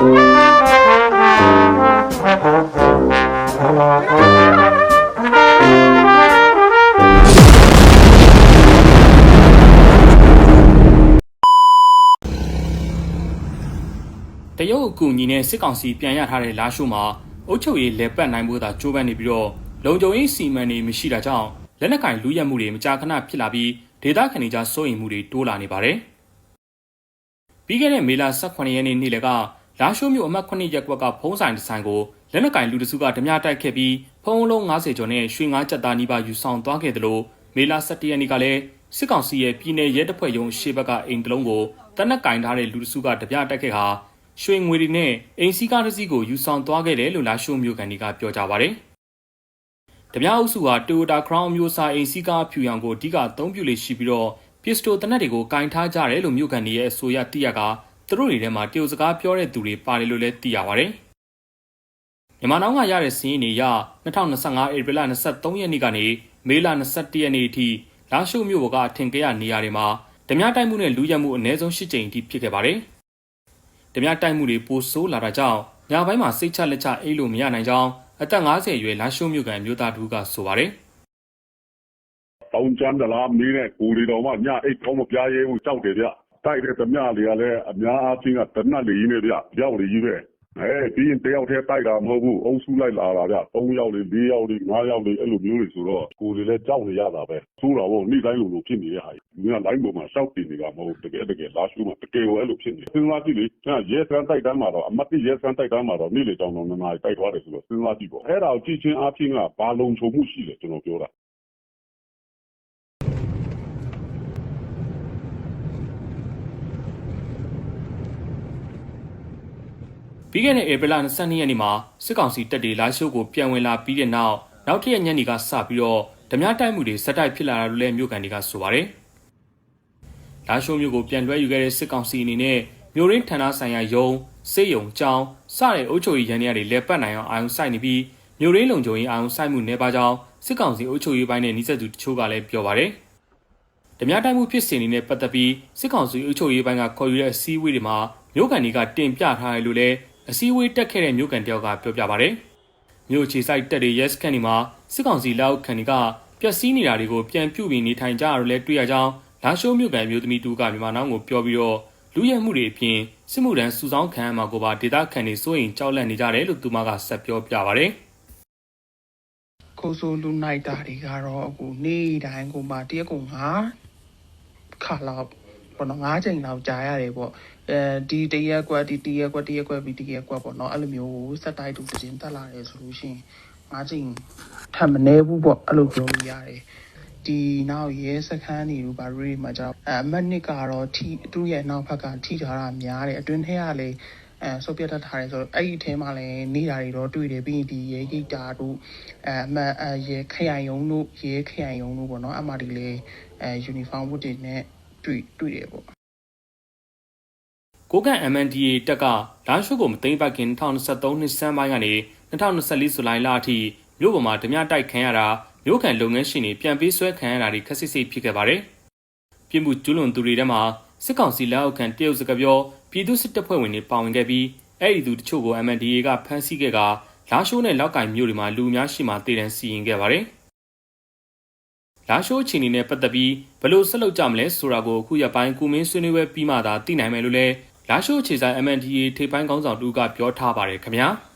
တရုတ်အကူအညီနဲ့စစ်ကောင်စီပြန်ရထားတဲ့လာရှိုးမှာအုပ်ချုပ်ရေးလဲပတ်နိုင်ဖို့သာကြိုးပမ်းနေပြီးတော့လုံခြုံရေးစီမံနေမရှိတာကြောင့်လက်နက်ကင်လူရက်မှုတွေမကြာခဏဖြစ်လာပြီးဒေသခံတွေကြားစိုးရိမ်မှုတွေတိုးလာနေပါတယ်။ပြီးခဲ့တဲ့မေလ18ရက်နေ့နေ့လယ်က လာရှိုးမြို့အမှတ်9ရပ်ကွက်ကဖုံးဆိုင်ဒီဇိုင်းကိုလက်နက်ကင်လူတစုကဓမြတိုက်ခဲ့ပြီးဖုံးလုံး90ကျော်နဲ့ရွှေ9ကြက်သားနီးပါးယူဆောင်သွားခဲ့တယ်လို့မေလ17ရက်နေ့ကလည်းစစ်ကောင်စီရဲ့ပြည်내ရဲတပ်ဖွဲ့ရုံးရှေ့ဘက်ကအိမ်တလုံးကိုတနက်ကင်ထားတဲ့လူတစုကဓမြတိုက်ခဲ့ဟာရွှေငွေတွေနဲ့အိမ်စီးကားတစ်စီးကိုယူဆောင်သွားခဲ့တယ်လို့လာရှိုးမြို့ကန်တွေကပြောကြပါဗျ။တပြားအုပ်စုဟာ Toyota Crown မျိုးစားအိမ်စီးကားဖြူရောင်ကိုအဓိကအသုံးပြုလေရှိပြီးတော့ပစ္စတိုတနက်တွေကိုကင်ထားကြတယ်လို့မြို့ကန်တွေရဲ့အဆိုအရသိရက သူတို့တွေထဲမှာတရုတ်စကားပြောတဲ့သူတွေပါတယ်လို့လည်းသိရပါဗျ။မြန်မာနိုင်ငံကရတဲ့စီးရင်တွေရ2025ဧပြီလ23ရက်နေ့ကနေမေလ21ရက်နေ့အထိလာရှိုးမြို့ဘောကအထင်ကရနေရာတွေမှာဓမြတိုက်မှုနဲ့လူရက်မှုအ ਨੇ ဆုံး၈ကြိမ်အထိဖြစ်ခဲ့ပါတယ်။ဓမြတိုက်မှုတွေပိုဆိုးလာတာကြောင့်ညပိုင်းမှာစိတ်ချလက်ချအိတ်လို့မရနိုင်ကြောင်းအသက်50အရွယ်လာရှိုးမြို့ကန်မျိုးသားတူကဆိုပါတယ်တောင်ကျမ်းသလားမင်းနဲ့ကိုရီတော်မှညအိတ်ကောင်းမပြားရဲဘူးကြောက်တယ်ဗျ တိုက်တဲ့ဓမြတွေကလည်းအများအားဖြင့်ကတနတ်လေးနဲ့ဗျရောက်လေကြီးပဲအဲပြီးရင်တယောက်တည်းတိုက်တာမဟုတ်ဘူးအုပ်စုလိုက်လာတာဗျ3ယောက်လေး4ယောက်လေး5ယောက်လေးအဲ့လိုမျိုးတွေဆိုတော့ကိုရီလည်းကြောက်နေရတာပဲဆိုးတာပေါ့နေ့တိုင်းလိုလိုဖြစ်နေတဲ့ဟာကြီးဒီကလိုင်းပေါ်မှာရှောက်တင်နေတာမဟုတ်တကယ်တကယ်လာရှိုးမှာတကယ်ကိုအဲ့လိုဖြစ်နေစဉ်းစားကြည့်လေညရဲစမ်းတိုက်တမ်းမှာတော့အမတ်တိရဲစမ်းတိုက်တမ်းမှာတော့နေ့လေတောင်တော်နနာတိုက်သွားတယ်ဆိုတော့စဉ်းစားကြည့်ပေါ့အဲ့ဒါကိုကြည့်ချင်းအားဖြင့်ကဘာလုံခြုံမှုရှိလဲကျွန်တော်ပြောတာ။ ပြီးခဲ့တဲ့ဧပြီလ22ရက်နေ့မှာစစ်ကောင်စီတပ်တွေလာရှိုးကိုပြန်ဝင်လာပြီးတဲ့နောက်နောက်ထပ်ရက်ညနေကစပြီးတော့ဓမြတိုက်မှုတွေစက်တိုက်ဖြစ်လာတာလို့လည်းမြို့ကန်တွေကဆိုပါတယ်။လာရှိုးမြို့ကိုပြန်လွှဲယူခဲ့တဲ့စစ်ကောင်စီအနေနဲ့မြို့ရင်းဌာနဆိုင်ရာယုံစေယုံကျောင်းစတဲ့အုပ်ချုပ်ရေးရန်တွေလဲပတ်နိုင်အောင်အာရုံစိုက်နေပြီးမြို့ရင်းလုံခြုံရေးအာရုံစိုက်မှုနေပါကြောင်းစစ်ကောင်စီအုပ်ချုပ်ရေးပိုင်းနဲ့နှိစက်သူတချို့ကလည်းပြောပါတယ်။ဓမြတိုက်မှုဖြစ်စဉ်တွေနဲ့ပတ်သက်ပြီးစစ်ကောင်စီအုပ်ချုပ်ရေးပိုင်းကခေါ်ယူတဲ့အစည်းအဝေးတွေမှာမြို့ကန်တွေကတင်ပြထားတယ်လို့လည်း အစည်းအဝေးတက်ခဲ့တဲ့မြို့ကန်တယောက်ကပြောပြပါတယ်။မြို့ခြေဆိုင်တက်တွေရဲစခန်းတွေမှာစစ်ကောင်စီလက်အောက်ခံတွေကပျက်စီးနေတာတွေကိုပြန်ပြုပြင်နေထိုင်ကြရလို့လည်းတွေ့ရကြောင်းလာရှိုးမြို့ကန်မြို့သမီးတူကမြန်မာနောင်ကိုပြောပြီးတော့လူရဲမှုတွေအပြင်စစ်မှုထမ်းစုဆောင်းခံရမှာကိုပါဒေတာခန်တွေစိုးရင်ကြောက်လန့်နေကြတယ်လို့သူမကဆက်ပြောပြပါတယ်ခိုးဆိုးလူနိုင်တာတွေကတော့အခုနေ့တိုင်းကိုမှတရက်ကိုငါခါလောက်ပေါ့နော်ငါးချိန်လောက်ကြာရတယ်ပေါ့ အဲဒီတရက်ကွက်ဒီတရက်ကွက်တရက်ကွက်ပြီးတရက်ကွက်ပေါ့နော်အဲ့လိုမျိုးစက်တိုက်တူတင်တက်လာတယ်ဆိုလို့ရှိရင်ငါးချိန်ထပ်မနေဘူးပေါ့အဲ့လိုပြောလို့ရတယ်ဒီနောက်ရဲစခန်းတွေတို့ဗာတွေမှာကြောက်အမတ်နစ်ကတော့ထီသူ့ရဲ့နောက်ဘက်ကထိထားတာများတယ်အတွင်းထဲကလည်းအဲဆုတ်ပြတ်တတ်ထားတယ်ဆိုတော့အဲ့ဒီအထဲမှာလည်းနေတာတွေတော့တွေ့တယ်ပြီးရင်ဒီရဲဂိတ်တာတို့အဲအမတ်အဲရဲခရိုင်ယုံတို့ရဲခရိုင်ယုံတို့ပေါ့နော်အမှဒီလေအဲယူနီဖောင်းဝတ်တွေနဲ့တွေ့တွေ့တယ်ပေါ့။ ကိုကန် MNDA တက်ကလာရှိုးကိုမသိမ်းပိုက်ခင်2023နှစ်စမ်းပိုင်းကနေ2024ဇူလိုင်လအထိမြို့ပေါ်မှာဓမြတိုက်ခံရတာမြို့ခံလုပ်ငန်းရှင်တွေပြန်ပေးဆွဲခံရတာတွေခက်ဆစ်ဆစ်ဖြစ်ခဲ့ပါတယ်။ပြည်မှုကျူးလွန်သူတွေထဲမှာစစ်ကောင်စီလက်အောက်ခံတရုတ်စကပြောပြည်သူစစ်တပ်ဖွဲ့ဝင်တွေပါဝင်ခဲ့ပြီးအဲ့ဒီသူတချို့ကို MNDA ကဖမ်းဆီးခဲ့ကလာရှိုးနဲ့လောက်ကင်မြို့တွေမှာလူအများရှိမှတည်တံစီရင်ခဲ့ပါတယ်။လာရှိုးချီနေနဲ့ပတ်သက်ပြီးဘယ်လိုဆက်လုပ်ကြမလဲဆိုတာကိုအခုရပိုင်းကုမင်းဆွေးနွေးပွဲပြီးမှသာသိနိုင်မယ်လို့လဲ လာရှိုးခြေဆိုင် MNDA ထိပ်ပိုင်းခေါင်းဆောင်တူကပြောထားပါတယ်ခင်ဗျာ။